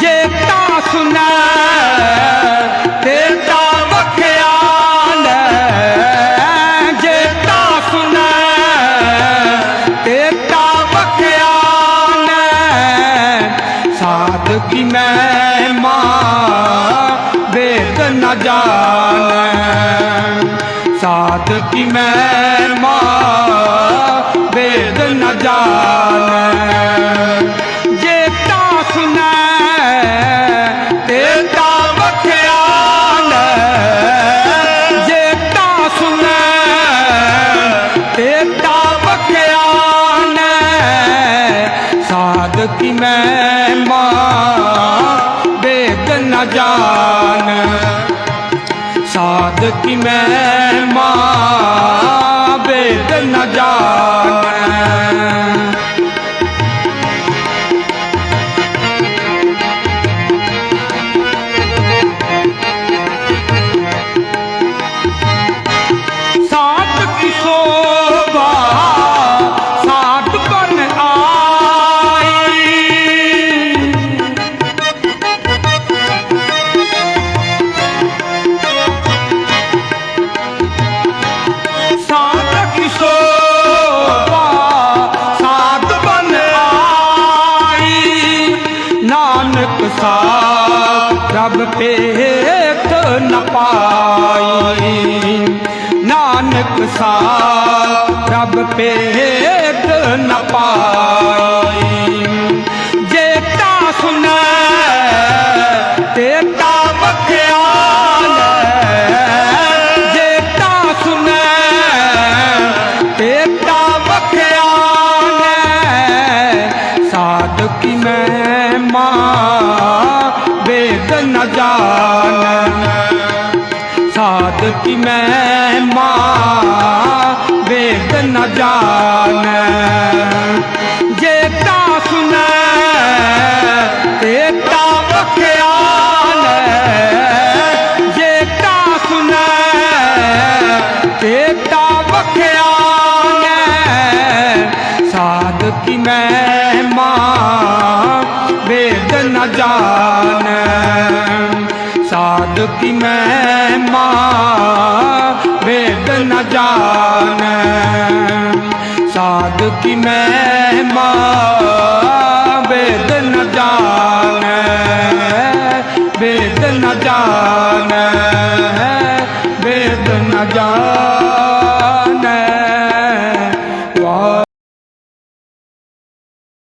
ਜੇ ਤਾ ਸੁਨੈ ਤੇ ਤਾ ਵਖਿਆਨ ਜੇ ਤਾ ਸੁਨੈ ਤੇ ਤਾ ਵਖਿਆਨ ਸਾਧ ਕੀ ਮੈਂ ਮਾਂ, ਵੇਦ ਨ ਜਾਣੈ। ਸਾਧ ਕੀ ਮੈਂ ਮਾਂ, ਵੇਦ ਨ ਜਾਣੈ। ਸਾਧ ਮੈਂ ਮਾਂ ਵੇਦ ਨ ਜਾਣ ਸਾਧ ਕੀ ਮੈਂ ਮਾਂ ਵੇਦ ਨ ਜਾਣ ਨਾਨਕ ਸਾਧ ਰਬ ਪੇਤ ਨ ਪਾਈ। ਨਾਨਕ ਸਾਧ ਰਬ ਪੇਤ ਨ ਪਾਈ। ਨ ਸਾਧ ਕੀ ਮੈਂ ਮਾਂ ਵੇਦ ਨ ਜਾਣ। ਜੇ ਤਾ ਸੁਨੈ ਤੇ ਤਾ ਵਖਿਆਨ ਜੇ ਤਾ ਸੁਨੈ ਤੇ ਤਾ ਵਖਿਆਨ ਸਾਧ ਕੀ ਮੈਂ ਮਾਂ ਵੇਦ ਨ ਜਾਣ। साध की मैं माँ वेद न जान साध की मैं माँ वेद न जान वेद न जान वेद न जान